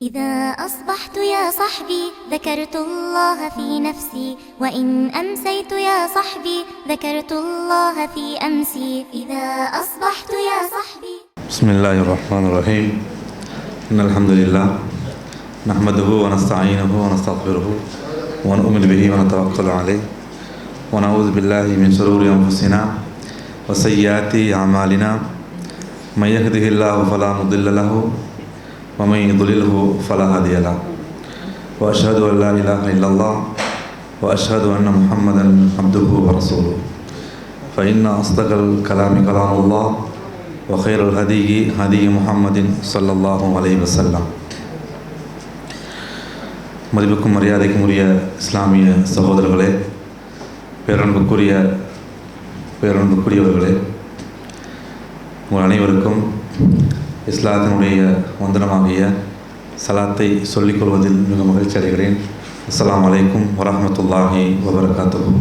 إذا أصبحت يا صحبي ذكرت الله في نفسي. وإن أمسيت يا صحبي ذكرت الله في أمسي. إذا أصبحت يا صحبي. بسم الله الرحمن الرحيم. إن الحمد لله نحمده ونستعينه ونستغفره ونؤمن به ونتوكل عليه. ونعوذ بالله من شرور أنفسنا وسيئات أعمالنا. من يهده الله فلا مضل له ومن يضلله فلا هادي له وأشهد أن لا إله إلا الله وأشهد أن محمدا عبده ورسوله فإن أصدق الكلام كلام الله وخير الهدي هدي محمد صلى الله عليه وسلم மதிப்புக்கும் மரியாதைக்கும் உரிய இஸ்லாமிய சகோதரர்களே பேரன்புக்குரிய பேரன்புக்குரியவர்களே உங்கள் அனைவருக்கும் இஸ்லாத்தினுடைய வந்தனமாகிய சலாத்தை சொல்லிக் கொள்வதில் மிக மகிழ்ச்சி அடைகிறேன். அஸ்லாம் வலைக்கும் வரமத்துல்லாஹி வபரகாத்துஹு.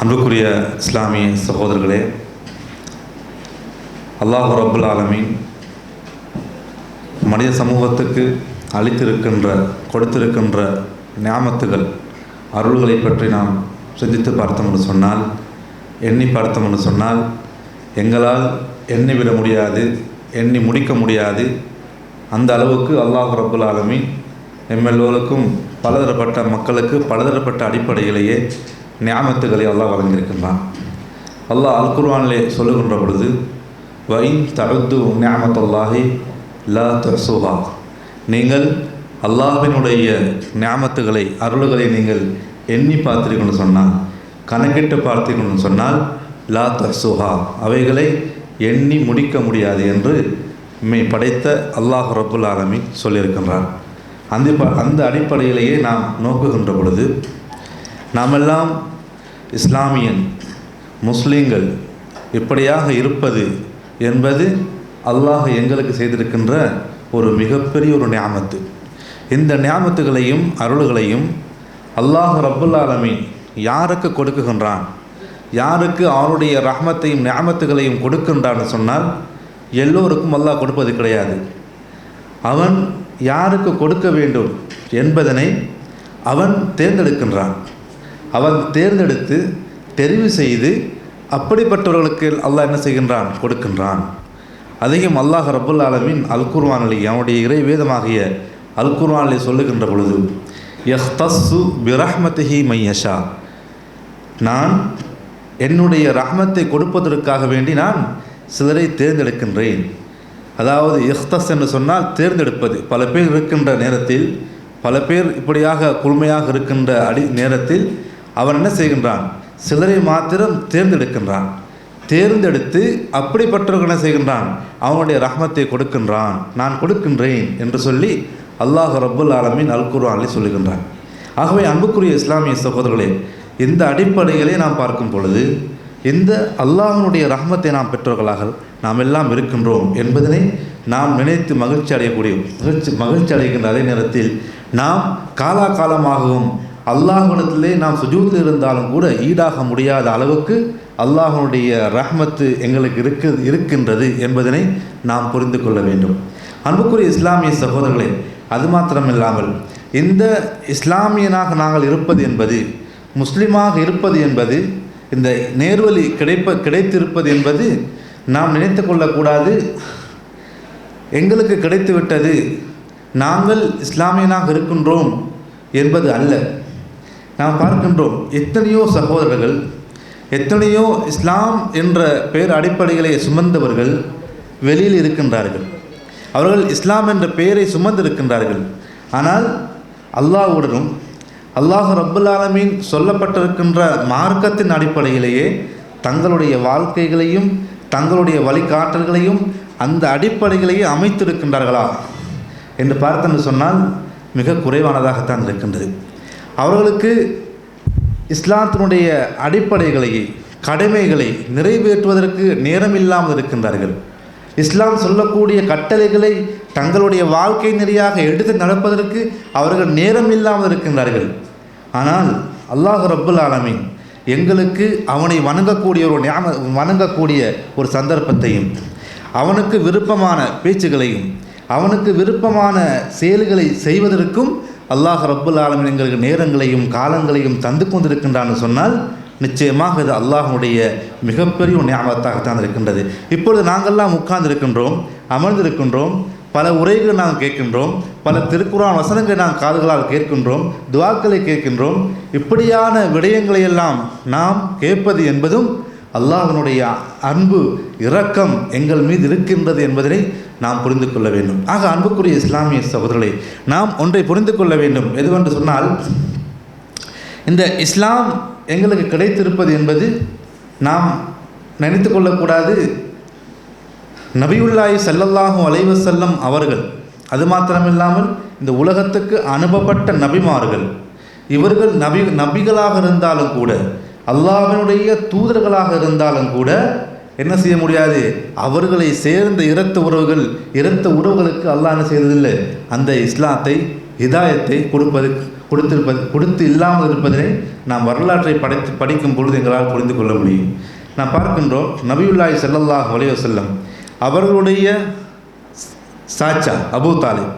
அன்புக்குரிய இஸ்லாமிய சகோதரர்களே அல்லாஹ் ரபுல் ஆலமீன் மனித சமூகத்துக்கு அளித்திருக்கின்ற கொடுத்திருக்கின்ற ஞாமத்துகள் அருள்களை பற்றி நாம் சிந்தித்து பார்த்தோம் என்று சொன்னால் எண்ணி பார்த்தோம் என்று சொன்னால் எங்களால் எண்ணிவிட முடியாது எண்ணி முடிக்க முடியாது. அந்த அளவுக்கு அல்லாஹ் ரபுல் ஆலமீன் எம்எல்ஓலுக்கும் பலதரப்பட்ட மக்களுக்கு பலதரப்பட்ட அடிப்படையிலேயே நியாமத்துகளை அல்லாஹ் வழங்கியிருக்கின்றான். அல்லாஹ் அல் குர்வானிலே சொல்லுகின்ற பொழுது வைன் தடுத்து ஞாமத்துல்லாஹி லா தசுஹா நீங்கள் அல்லாஹினுடைய நியாமத்துகளை அருள்களை நீங்கள் எண்ணி பார்த்தீர்கள்னு சொன்னால் கணக்கிட்டு பார்த்துக்கணும்னு சொன்னால் லா தசுஹா அவைகளை எண்ணி முடிக்க முடியாது என்று மே படைத்த அல்லாஹ் ரபுல் ஆலமி சொல்லியிருக்கின்றான் அந்த ப அந்த அடிப்படையிலேயே நாம் நோக்குகின்ற பொழுது நாமெல்லாம் இஸ்லாமியன் முஸ்லீம்கள் இப்படியாக இருப்பது என்பது அல்லாஹ் எங்களுக்கு செய்திருக்கின்ற ஒரு மிகப்பெரிய ஒரு ஞாபத்து இந்த ஞாபத்துகளையும் அருள்களையும் அல்லாஹ் ரபுல் ஆலமி யாருக்கு கொடுக்குகின்றான்? யாருக்கு அவனுடைய ரஹமத்தையும் ஞாபத்துகளையும் கொடுக்கின்றான்னு சொன்னால் எல்லோருக்கும் அல்லாஹ் கொடுப்பது கிடையாது. அவன் யாருக்கு கொடுக்க வேண்டும் என்பதனை அவன் தேர்ந்தெடுக்கின்றான். அவன் தேர்ந்தெடுத்து தெரிவு செய்து அப்படிப்பட்டவர்களுக்கு அல்லாஹ் என்ன செய்கின்றான்? கொடுக்கின்றான். அதிகம் அல்லாஹ் ரபுல் ஆலமின் அல் குர்வானிலே அவனுடைய இறை வேதமாகிய அல் குர்வானிலே சொல்லுகின்ற பொழுது எஹ்தஸ்ஸு பிரஹ்மதிஹி மையஷா. நான் என்னுடைய ரஹமத்தை கொடுப்பதற்காக வேண்டி நான் சிலரை தேர்ந்தெடுக்கின்றேன். அதாவது இஹ்தஸ் என்று சொன்னால் தேர்ந்தெடுப்பது. பல பேர் இருக்கின்ற நேரத்தில் பல பேர் இப்படியாக குழுமையாக இருக்கின்ற அடி நேரத்தில் அவன் என்ன செய்கின்றான்? சிலரை மாத்திரம் தேர்ந்தெடுக்கின்றான். தேர்ந்தெடுத்து அப்படிப்பட்டவர்கள் என்ன செய்கின்றான்? அவனுடைய ரஹமத்தை கொடுக்கின்றான். நான் கொடுக்கின்றேன் என்று சொல்லி அல்லாஹ் ரபுல் ஆலமின் அல் குர்ஆனில் சொல்லுகின்றான். ஆகவே அன்புக்குரிய இஸ்லாமிய சகோதரர்களே இந்த அடிப்படைகளை நாம் பார்க்கும் பொழுது இந்த அல்லாஹனுடைய ரஹ்மத்தை நாம் பெற்றவர்களாக நாம் எல்லாம் இருக்கின்றோம் என்பதனை நாம் நினைத்து மகிழ்ச்சி அடையக்கூடிய மகிழ்ச்சி மகிழ்ச்சி அடைகின்ற அதே நேரத்தில் நாம் காலாகாலமாகவும் அல்லாஹிடத்திலே நாம் சுஜூத்தில் இருந்தாலும் கூட ஈடாக முடியாத அளவுக்கு அல்லாஹனுடைய ரஹ்மத்து எங்களுக்கு இருக்கு இருக்கின்றது என்பதனை நாம் புரிந்து கொள்ள வேண்டும். அன்புக்குரிய இஸ்லாமிய சகோதரர்களே அது மாத்திரமில்லாமல் இந்த இஸ்லாமியனாக நாங்கள் இருப்பது என்பது முஸ்லீமாக இருப்பது என்பது இந்த நேர்வழி கிடைப்ப கிடைத்திருப்பது என்பது நாம் நினைத்து கொள்ளக்கூடாது. எங்களுக்கு கிடைத்துவிட்டது. நாங்கள் இஸ்லாமியனாக இருக்கின்றோம் என்பது அல்ல. நாம் பார்க்கின்றோம் எத்தனையோ சகோதரர்கள் எத்தனையோ இஸ்லாம் என்ற பெயர் அடிப்படைகளை சுமந்தவர்கள் வெளியில் இருக்கின்றார்கள். அவர்கள் இஸ்லாம் என்ற பெயரை சுமந்திருக்கின்றார்கள். ஆனால் அல்லாஹுடனும் அல்லாஹ் ரப்புல்லாலமீன் சொல்லப்பட்டிருக்கின்ற மார்க்கத்தின் அடிப்படையிலேயே தங்களுடைய வாழ்க்கைகளையும் தங்களுடைய வழிகாட்டல்களையும் அந்த அடிப்படைகளையே அமைத்திருக்கின்றார்களா என்று பார்த்தென்று சொன்னால் மிக குறைவானதாகத்தான் இருக்கின்றது. அவர்களுக்கு இஸ்லாத்தினுடைய அடிப்படைகளை கடமைகளை நிறைவேற்றுவதற்கு நேரம் இல்லாமல் இருக்கின்றார்கள். இஸ்லாம் சொல்லக்கூடிய கட்டளைகளை தங்களுடைய வாழ்க்கை நெறியாக எடுத்து நடப்பதற்கு அவர்கள் நேரம் இல்லாமல் இருக்கின்றார்கள். ஆனால் அல்லாஹ் ரப்புல் ஆலமீன் எங்களுக்கு அவனை வணங்கக்கூடிய ஒரு ஞாபக வணங்கக்கூடிய ஒரு சந்தர்ப்பத்தையும் அவனுக்கு விருப்பமான பேச்சுகளையும் அவனுக்கு விருப்பமான செயல்களை செய்வதற்கும் அல்லாஹ் ரப்புல் ஆலமின் எங்களுக்கு நேரங்களையும் காலங்களையும் தந்து கொண்டிருக்கின்றான்னு சொன்னால் நிச்சயமாக இது அல்லாஹனுடைய மிகப்பெரிய ஒரு ஞாபகத்தாகத்தான் இருக்கின்றது. இப்பொழுது நாங்கள்லாம் உட்கார்ந்து இருக்கின்றோம் அமர்ந்திருக்கின்றோம் பல உரைகள் நாங்கள் கேட்கின்றோம் பல திருக்குறான் வசனங்களை நாம் காதுகளால் கேட்கின்றோம் துவாக்களை கேட்கின்றோம். இப்படியான விடயங்களை எல்லாம் நாம் கேட்பது என்பதும் அல்லாஹனுடைய அன்பு இரக்கம் எங்கள் மீது இருக்கின்றது என்பதனை நாம் புரிந்து கொள்ள வேண்டும். ஆக அன்புக்குரிய இஸ்லாமிய சகோதரர்களை நாம் ஒன்றை புரிந்து கொள்ள வேண்டும். எதுவென்று சொன்னால் இந்த இஸ்லாம் எங்களுக்கு கிடைத்திருப்பது என்பது நாம் நினைத்து கொள்ளக்கூடாது நபியுல்லாய் செல்லல்லாகும் அலைஹி செல்லம் அவர்கள் அது மாத்திரமில்லாமல் இந்த உலகத்துக்கு அனுபப்பட்ட நபிமார்கள் இவர்கள் நபி நபிகளாக இருந்தாலும் கூட அல்லாஹ்வினுடைய தூதர்களாக இருந்தாலும் கூட என்ன செய்ய முடியாது? அவர்களை சேர்ந்த இரத்த உறவுகள் இரத்த உறவுகளுக்கு அல்லாஹ் என்ன செய்ததில்லை? அந்த இஸ்லாத்தை இதாயத்தை கொடுப்பது கொடுத்திருப்பது கொடுத்து இல்லாமல் இருப்பதனை நாம் வரலாற்றை படைத்து படிக்கும் பொழுது எங்களால் புரிந்து கொள்ள முடியும். நாம் பார்க்கின்றோம் நபியுல்லாய் செல்லல்லாஹ் அலைஹி செல்லம் அவர்களுடைய சாச்சா அபூ தாலிப்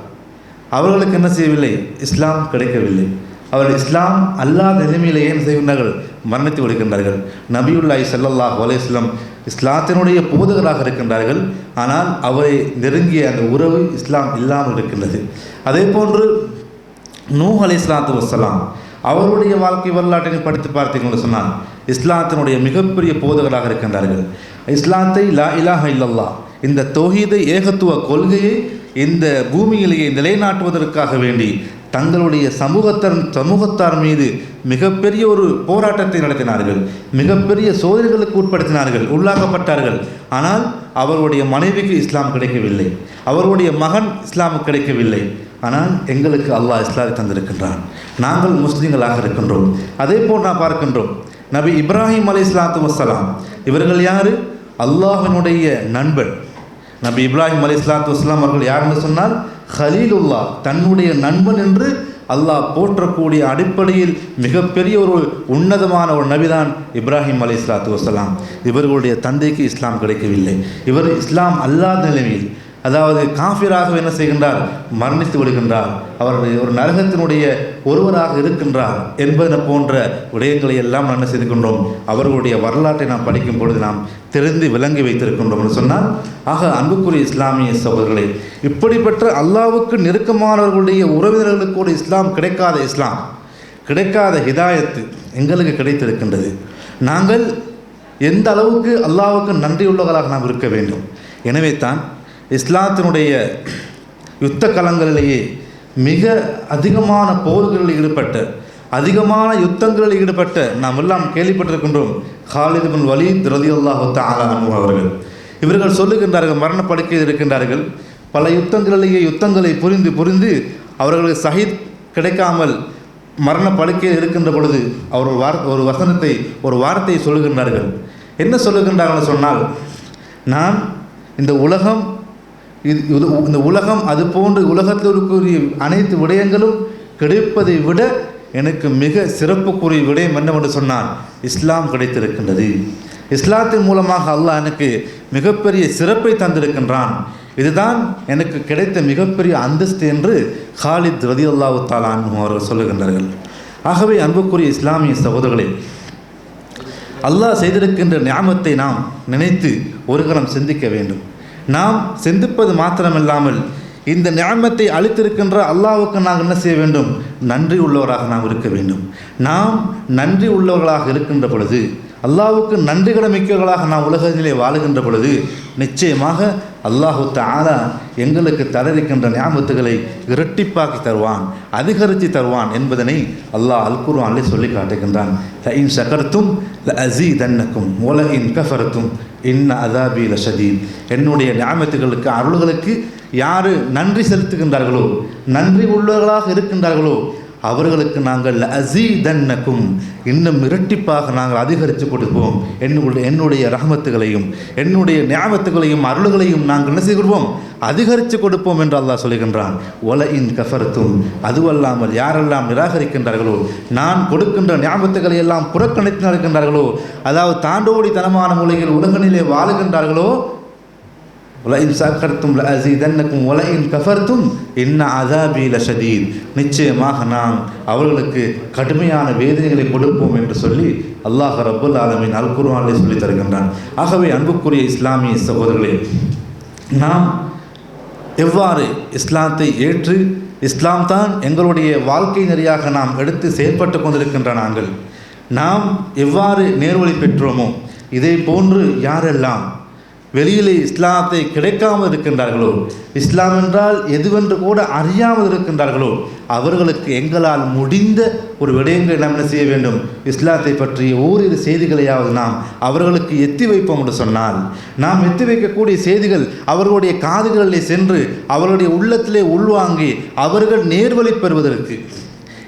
அவர்களுக்கு என்ன செய்யவில்லை? இஸ்லாம் கிடைக்கவில்லை. அவர் இஸ்லாம் அல்லாத நிலைமையிலேயே என்ன செய்கின்றார்கள்? மரணித்து விடுகின்றார்கள். நபியுல்லாஹி ஸல்லல்லாஹு அலைஹி இஸ்லாத்தினுடைய போதகராக இருக்கின்றார்கள். ஆனால் அவரை நெருங்கிய அந்த உறவு இஸ்லாம் இல்லாமல் இருக்கின்றது. அதே போன்று நூ அலை இஸ்லாத்து வசலாம் அவருடைய வாழ்க்கை வரலாற்றினை படித்து பார்த்தீங்கன்னு சொன்னால் இஸ்லாத்தினுடைய மிகப்பெரிய போதகராக இருக்கின்றார்கள். இஸ்லாத்தை லா இலாஹ இல்லல்லா இந்த தௌஹீதை ஏகத்துவ கொள்கையை இந்த பூமியிலேயே நிலைநாட்டுவதற்காக வேண்டி தங்களுடைய சமூகத்தர் சமூகத்தார் மீது மிகப்பெரிய ஒரு போராட்டத்தை நடத்தினார்கள். மிகப்பெரிய சோதனைகளுக்கு உட்படுத்தினார்கள் உள்ளாக்கப்பட்டார்கள். ஆனால் அவருடைய மனைவிக்கு இஸ்லாம் கிடைக்கவில்லை. அவருடைய மகன் இஸ்லாம் கிடைக்கவில்லை. ஆனால் எங்களுக்கு அல்லாஹ் இஸ்லாத்தை தந்திருக்கின்றான். நாங்கள் முஸ்லீம்களாக இருக்கின்றோம். அதே போல் நான் பார்க்கின்றோம். நபி இப்ராஹிம் அலை இஸ்லாத்து வசலாம் இவர்கள் யார்? அல்லாஹினுடைய நண்பன். நபி இப்ராஹிம் அலி இஸ்லாத்து இஸ்லாம் அவர்கள் யாருன்னு சொன்னால் ஹலீலுல்லா தன்னுடைய நண்பன் என்று அல்லாஹ் போற்றக்கூடிய அடிப்படையில் மிகப்பெரிய ஒரு உன்னதமான ஒரு நபிதான் இப்ராஹிம் அலி இஸ்லாத்து வசலாம் இவர்களுடைய தந்தைக்கு இஸ்லாம் கிடைக்கவில்லை. இவர் இஸ்லாம் அல்லாத நிலைமையில் அதாவது காஃபிராக என்ன செய்கின்றார்? மரணித்து விடுகின்றார். அவர் ஒரு நரகத்தினுடைய ஒருவராக இருக்கின்றார் என்பதை போன்ற விடயங்களை எல்லாம் நாம் செய்து கொண்டோம் அவர்களுடைய வரலாற்றை நாம் படிக்கும் பொழுது நாம் தெரிந்து விளங்கி வைத்திருக்கின்றோம் என்று சொன்னால் ஆக அன்புக்குரிய இஸ்லாமிய சகோதரர்களே இப்படிப்பட்ட அல்லாவுக்கு நெருக்கமானவர்களுடைய உறவினர்களுக்கு கூட இஸ்லாம் கிடைக்காத இஸ்லாம் கிடைக்காத ஹிதாயத்து எங்களுக்கு கிடைத்திருக்கின்றது. நாங்கள் எந்த அளவுக்கு அல்லாவுக்கு நன்றியுள்ளவர்களாக நாம் இருக்க வேண்டும்? எனவே தான் இஸ்லாத்தினுடைய யுத்த களங்களிலேயே மிக அதிகமான போர்களில் ஈடுபட்ட அதிகமான யுத்தங்களில் ஈடுபட்ட நாம் எல்லாம் கேள்விப்பட்டிருக்கின்றோம் ஹாலித் பின் வலீத் ரலியல்லாஹு தஆலா அன்ஹு அவர்கள். இவர்கள் சொல்லுகின்றார்கள் மரணப்படுக்கையில் இருக்கின்றார்கள். பல யுத்தங்களிலேயே யுத்தங்களை புரிந்து புரிந்து அவர்களுக்கு சஹித் கிடைக்காமல் மரண படுக்கையில் இருக்கின்ற பொழுது அவர் ஒரு வார் ஒரு வசனத்தை ஒரு வார்த்தையை சொல்லுகின்றார்கள். என்ன சொல்லுகின்றார்கள் சொன்னால் நான் இந்த உலகம் இது இந்த உலகம் அது போன்று உலகத்திற்குரிய அனைத்து விடயங்களும் கிடைப்பதை விட எனக்கு மிக சிறப்புக்குரிய விடயம் என்னவென்று சொன்னால் இஸ்லாம் கிடைத்திருக்கின்றது. இஸ்லாத்தின் மூலமாக அல்லாஹ் எனக்கு மிகப்பெரிய சிறப்பை தந்திருக்கின்றான். இதுதான் எனக்கு கிடைத்த மிகப்பெரிய அந்தஸ்து என்று ஹாலித் ரதி அல்லாஹு தாலான் அவர்கள் சொல்லுகின்றார்கள். ஆகவே அன்புக்குரிய இஸ்லாமிய சகோதரர்களே அல்லாஹ் செய்திருக்கின்ற ஞாபத்தை நாம் நினைத்து ஒரு கணம் சிந்திக்க வேண்டும். நாம் சிந்திப்பது மாத்திரமில்லாமல் இந்த ஞாபகத்தை அளித்திருக்கின்ற அல்லாவுக்கு நாம் என்ன செய்ய வேண்டும்? நன்றி உள்ளவராக நாம் இருக்க வேண்டும். நாம் நன்றி உள்ளவர்களாக இருக்கின்ற பொழுது அல்லாவுக்கு நன்றி கடமிக்கவர்களாக நாம் உலகத்திலே வாழுகின்ற பொழுது நிச்சயமாக அல்லாஹு தஆலா எங்களுக்கு தரவிருக்கின்ற ஞாபகத்துகளை இரட்டிப்பாக்கி தருவான் அதிகரித்து தருவான் என்பதனை அல்லாஹ் அல்குர்வானிலே சொல்லி காட்டுகின்றான். சகர்த்தும் அசீதன்னக்கும் ஒல இன் கஃபரத்தும் இன்ன அதாபி லஷதீத் என்னுடைய ஞாபகத்துகளுக்கு அருள்களுக்கு யார் நன்றி செலுத்துகின்றார்களோ நன்றி உள்ளவர்களாக இருக்கின்றார்களோ அவர்களுக்கு நாங்கள் அசீதன்னக்கும் இன்னும் இரட்டிப்பாக நாங்கள் அதிகரித்து கொடுப்போம். என்னுடைய என்னுடைய ரகமத்துகளையும் என்னுடைய ஞாபகத்துகளையும் அருள்களையும் நாங்கள் என்ன செய்கிறோம் அதிகரித்து கொடுப்போம் என்று அல்லாஹ் சொல்லுகின்றான் ஒல இன் கஃபர்த்தும் அதுவல்லாமல் யாரெல்லாம் நிராகரிக்கின்றார்களோ நான் கொடுக்கின்ற ஞாபகத்துகளை எல்லாம் புறக்கணித்து நடக்கின்றார்களோ அதாவது தாண்டோடி தனமான மொழியில் உலகநிலை வாழுகின்றார்களோ உலகின் சாக்கர்த்தும் அசீதன்னக்கும் உலகின் கஃபர்த்தும் இன்ன அதாபி லஷதீத் நிச்சயமாக நாம் அவர்களுக்கு கடுமையான வேதனைகளை கொடுப்போம் என்று சொல்லி அல்லாஹ் ரப்புல் ஆலமின் அல் குர்ஆனிலே சொல்லி தருகின்றான். ஆகவே அன்புக்குரிய இஸ்லாமிய சகோதரர்களே நாம் எவ்வாறு இஸ்லாத்தை ஏற்று இஸ்லாம் தான் எங்களுடைய வாழ்க்கை நெறியாக நாம் எடுத்து செயல்பட்டு கொண்டிருக்கின்ற நாங்கள் நாம் எவ்வாறு நேர்வழி பெற்றோமோ இதை போன்று யாரெல்லாம் வெளியிலே இஸ்லாத்தை கிடைக்காமல் இருக்கின்றார்களோ? இஸ்லாம் என்றால் எதுவென்று கூட அறியாமல் இருக்கின்றார்களோ? அவர்களுக்கு எங்களால் முடிந்த ஒரு விடயங்கள் நாம் என்ன செய்ய வேண்டும்? இஸ்லாத்தை பற்றிய ஓரிரு செய்திகளையாவது நாம் அவர்களுக்கு எத்தி வைப்போம் என்று சொன்னால் நாம் எத்தி வைக்கக்கூடிய செய்திகள் அவர்களுடைய காதுகளிலே சென்று அவர்களுடைய உள்ளத்திலே உள்வாங்கி அவர்கள் நேர்வழி பெறுவதற்கு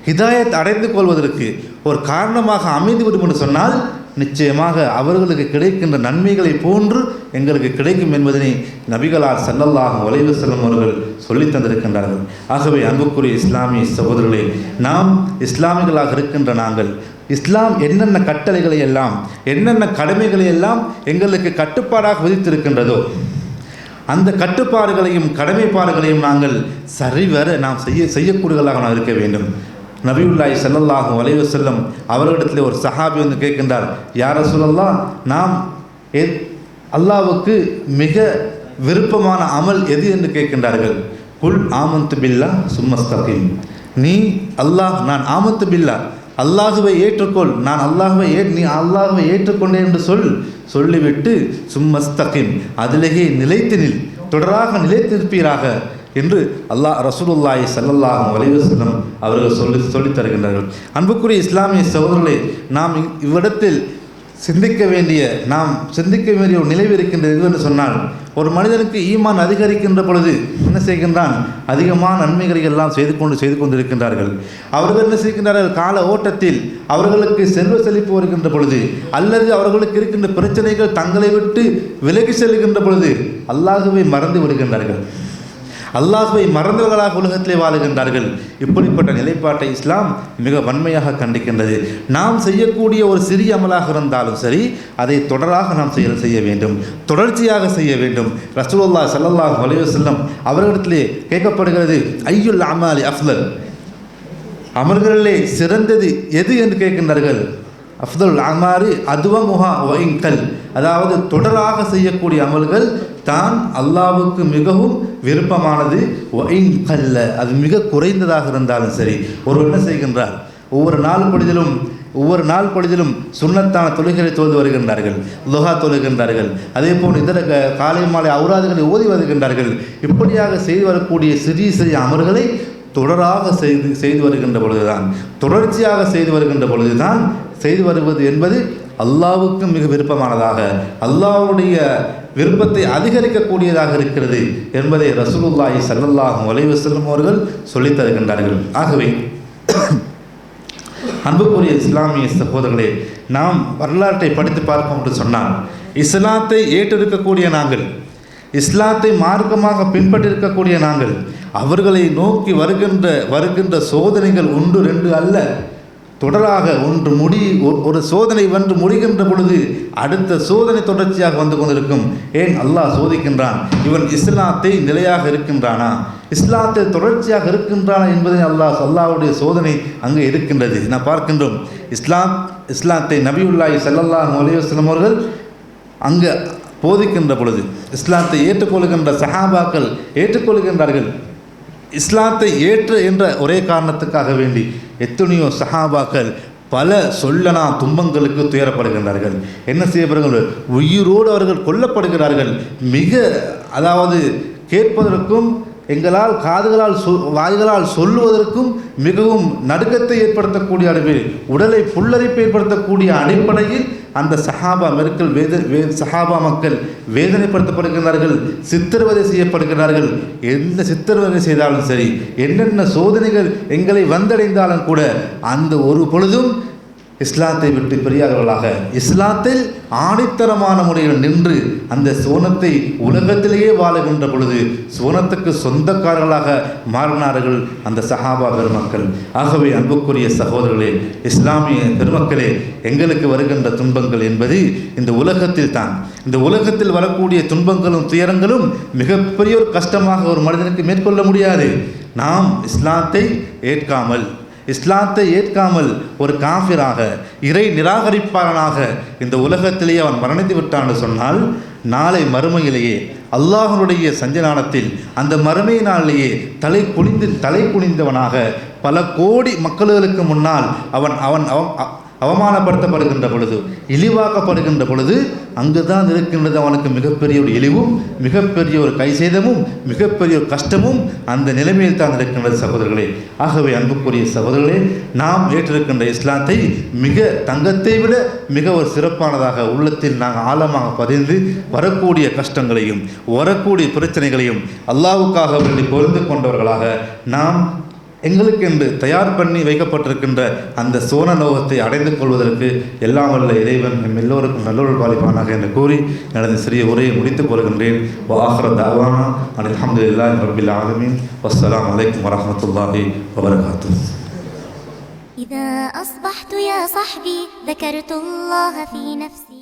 ஹிதாயத் அடைந்து கொள்வதற்கு ஒரு காரணமாக அமைந்துவிடும் என்று சொன்னால் நிச்சயமாக அவர்களுக்கு கிடைக்கின்ற நன்மைகளை போன்று எங்களுக்கு கிடைக்கும் என்பதனை நபிகளார் சல்லல்லாஹு வலைவு செல்லும் அவர்கள் சொல்லி தந்திருக்கின்றார்கள். ஆகவே அன்புக்குரிய இஸ்லாமிய சகோதரர்களே நாம் இஸ்லாமிகளாக இருக்கின்ற நாங்கள் இஸ்லாம் என்னென்ன கட்டளைகளை எல்லாம் என்னென்ன கடமைகளை எல்லாம் எங்களுக்கு கட்டுப்பாடாக விதித்திருக்கின்றதோ அந்த கட்டுப்பாடுகளையும் கடமைப்பாடுகளையும் நாங்கள் சரிவர நாம் செய்ய செய்யக்கூடியவர்களாக நாம் இருக்க வேண்டும். நபிவுல்லாய் செல்லல்லாகும் வலைவு செல்லும் அவர்களிடத்தில் ஒரு சஹாபி வந்து கேட்கின்றார் யார சொல்லலாம் நாம் எ அல்லாவுக்கு மிக விருப்பமான அமல் எது? என்று கேட்கின்றார்கள் குல் ஆமந்து பில்லா சும்மஸ்தகிம் நீ அல்லாஹ் நான் ஆமத்து பில்லா அல்லாஹுவை ஏற்றுக்கொள். நான் அல்லாஹுவை ஏ நீ அல்லாஹுவை ஏற்றுக்கொண்டேன் என்று சொல். சொல்லிவிட்டு சும்மஸ்தகிம் அதிலேயே நிலைத்து நில். தொடராக நிலைத்திருப்பீராக. என்று அல்லாஹ் ரசூலுல்லாய் சல்லல்லாஹும் அலைஹி அவர்கள் சொல்லி சொல்லித் தருகின்றார்கள். அன்புக்குரிய இஸ்லாமிய சகோதரர்களை நாம் இவ்விடத்தில் சிந்திக்க வேண்டிய நாம் சிந்திக்க வேண்டிய ஒரு நிலைவு இருக்கின்றது என்று சொன்னால் ஒரு மனிதனுக்கு ஈமான் அதிகரிக்கின்ற பொழுது என்ன செய்கின்றான்? அதிகமான நன்மைகளை எல்லாம் செய்து கொண்டு செய்து கொண்டிருக்கின்றார்கள். அவர்கள் என்ன செய்கின்றார்கள்? கால ஓட்டத்தில் அவர்களுக்கு செல்வ செழிப்பு வருகின்ற பொழுது அல்லது அவர்களுக்கு இருக்கின்ற பிரச்சனைகள் தங்களை விட்டு விலகி செல்கின்ற பொழுது அல்லாகவே மறந்து விடுகின்றார்கள். அல்லாஹுவை மறந்தவர்களாக உலகத்திலே வாழுகின்றார்கள். இப்படிப்பட்ட நிலைப்பாட்டை இஸ்லாம் மிக வன்மையாக கண்டிக்கின்றது. நாம் செய்யக்கூடிய ஒரு சிறிய அமலாக இருந்தாலும் சரி அதை தொடராக நாம் செயல் செய்ய வேண்டும். தொடர்ச்சியாக செய்ய வேண்டும். ரசூலுல்லாஹ் சல்லாஹ் செல்லம் அவர்களிடத்திலே கேட்கப்படுகிறது ஐயுல் அமாலி அஃப்லல் அமல்களிலே சிறந்தது எது என்று கேட்கின்றார்கள்? அஃதல் அமாரி அதுவமுஹா ஒயிங்கல் அதாவது தொடராக செய்யக்கூடிய அமல்கள் தான் அல்லாவுக்கு மிகவும் விருப்பமானது. ஒயிங்கல்ல அது மிக குறைந்ததாக இருந்தாலும் சரி. ஒருவர் என்ன செய்கின்றார்? ஒவ்வொரு நாள் பொழுதிலும் ஒவ்வொரு நாள் பொழுதிலும் சுண்ணத்தான தொழுகளை தொழுது வருகின்றார்கள். லுஹா தொழுகின்றார்கள். அதே போல் இதர க- காலை மாலை அவுராதுகளை ஓதி வருகின்றார்கள். இப்படியாக செய்து வரக்கூடிய சிறிய சிறிய அமர்களை தொடராக செய்து செய்து வருகின்ற பொழுதுதான் தொடர்ச்சியாக செய்து வருகின்ற பொழுதுதான் செய்து வருவது என்பது அல்லாவுக்கு மிக விருப்பமானதாக அல்லாவுடைய விருப்பத்தை அதிகரிக்கக்கூடியதாக இருக்கிறது என்பதை ரசூலுல்லாஹி சல்லல்லாஹும் அலைஹி செல்லும் அவர்கள் சொல்லித் தருகின்றார்கள். ஆகவே அன்புக்குரிய இஸ்லாமிய சகோதரர்களே நாம் வரலாற்றை படித்து பார்ப்போம் என்று சொன்னால் இஸ்லாத்தை ஏற்றிருக்கக்கூடிய நாங்கள் இஸ்லாத்தை மார்க்கமாக பின்பற்றிருக்கக்கூடிய நாங்கள் அவர்களை நோக்கி வருகின்ற வருகின்ற சோதனைகள் ஒன்று ரெண்டு அல்ல. தொடராக ஒன்று முடி ஒ- ஒரு சோதனை வந்து முடிகின்ற பொழுது அடுத்த சோதனை தொடர்ச்சியாக வந்து கொண்டிருக்கும். ஏன்? அல்லாஹ் சோதிக்கின்றான். இவன் இஸ்லாத்தை நிலையாக இருக்கின்றானா? இஸ்லாத்தை தொடர்ச்சியாக இருக்கின்றானா என்பதை அல்லாஹ் அல்லாவுடைய சோதனை அங்கே இருக்கின்றது நான் பார்க்கின்றோம். இஸ்லாம் இஸ்லாத்தை நபியுல்லாஹி சல்லாஹ் அலைஹி அவர்கள் அங்கே போதிக்கின்ற பொழுது இஸ்லாத்தை ஏற்றுக்கொள்கின்ற சஹாபாக்கள் ஏற்றுக்கொள்கின்றார்கள். இஸ்லாத்தை ஏற்று என்ற ஒரே காரணத்துக்காக வேண்டி எத்தனையோ சஹாபாக்கள் பல சொல்லனா துன்பங்களுக்கு துயரப்படுகின்றார்கள். என்ன செய்யப்படுகிறார்கள் உயிரோடு அவர்கள் கொல்லப்படுகிறார்கள். மிக அதாவது கேட்பதற்கும் எங்களால் காதுகளால் சொ வாய்களால் சொல்லுவதற்கும் மிகவும் நடுக்கத்தை ஏற்படுத்தக்கூடிய அளவில் உடலை புல்லரிப்பு ஏற்படுத்தக்கூடிய அடிப்படையில் அந்த சஹாபா மெருக்கள் வேத வே சஹாபா மக்கள் வேதனைப்படுத்தப்படுகிறார்கள் சித்திரவதை செய்யப்படுகிறார்கள் எந்த சித்திரவதை செய்தாலும் சரி என்னென்ன சோதனைகள் எங்களை வந்தடைந்தாலும் கூட அந்த ஒரு பொழுதும் இஸ்லாத்தை விட்டு பெரியார்களாக இஸ்லாத்தில் ஆணித்தரமான முறையில் நின்று அந்த சோனத்தை உலகத்திலேயே வாழுகின்ற பொழுது சோனத்துக்கு சொந்தக்காரர்களாக மாறினார்கள் அந்த சஹாபா பெருமக்கள். ஆகவே அன்புக்குரிய சகோதரர்களே இஸ்லாமிய பெருமக்களே எங்களுக்கு வருகின்ற துன்பங்கள் என்பது இந்த உலகத்தில் தான். இந்த உலகத்தில் வரக்கூடிய துன்பங்களும் துயரங்களும் மிகப்பெரிய ஒரு கஷ்டமாக ஒரு மனிதனுக்கு மேற்கொள்ள முடியாது. நாம் இஸ்லாத்தை ஏற்காமல் இஸ்லாத்தை ஏற்காமல் ஒரு காஃபிராக இறை நிராகரிப்பாளனாக இந்த உலகத்திலேயே அவன் மரணித்து விட்டான் சொன்னால் நாளை மறுமையிலேயே அல்லாஹனுடைய சஞ்சலானத்தில் அந்த மறுமை நாளிலேயே தலை குனிந்து தலை குனிந்தவனாக பல கோடி மக்களுக்கு முன்னால் அவன் அவன் அவன் அவமானப்படுத்தப்படுகின்ற பொழுது இழிவாக்கப்படுகின்ற பொழுது அங்கு தான் இருக்கின்றது அவனுக்கு மிகப்பெரிய ஒரு இழிவும் மிகப்பெரிய ஒரு கைசேதமும் மிகப்பெரிய ஒரு கஷ்டமும் அந்த நிலைமையில் தான் இருக்கின்றது சகோதரர்களே. ஆகவே அன்புக்குரிய சகோதரர்களே நாம் ஏற்றிருக்கின்ற இஸ்லாத்தை மிக தங்கத்தை விட மிக ஒரு சிறப்பானதாக உள்ளத்தில் நாங்கள் ஆழமாக பதிந்து வரக்கூடிய கஷ்டங்களையும் வரக்கூடிய பிரச்சனைகளையும் அல்லாவுக்காக வேண்டி பொருந்து கொண்டவர்களாக நாம் எங்களுக்கென்று தயார் பண்ணி வைக்கப்பட்டிருக்கின்ற அந்த சோன லோகத்தை அடைந்து கொள்வதற்கு எல்லாம் வல்ல இறைவன் எம் எல்லோருக்கும் நல்லொரு பாலிப்பானாக என்று கூறி எனது சிறிய உரையை முடித்துக் கொள்கின்றேன் வாஹர தாவானா அல்ஹம்துலில்லாஹி ரப்பில் ஆலமீன் வஸ்ஸலாமு அலைக்கும் வரஹ்மத்துல்லாஹி வபரகாத்துஹு إذا أصبحت يا صحبي ذكرت الله في نفسي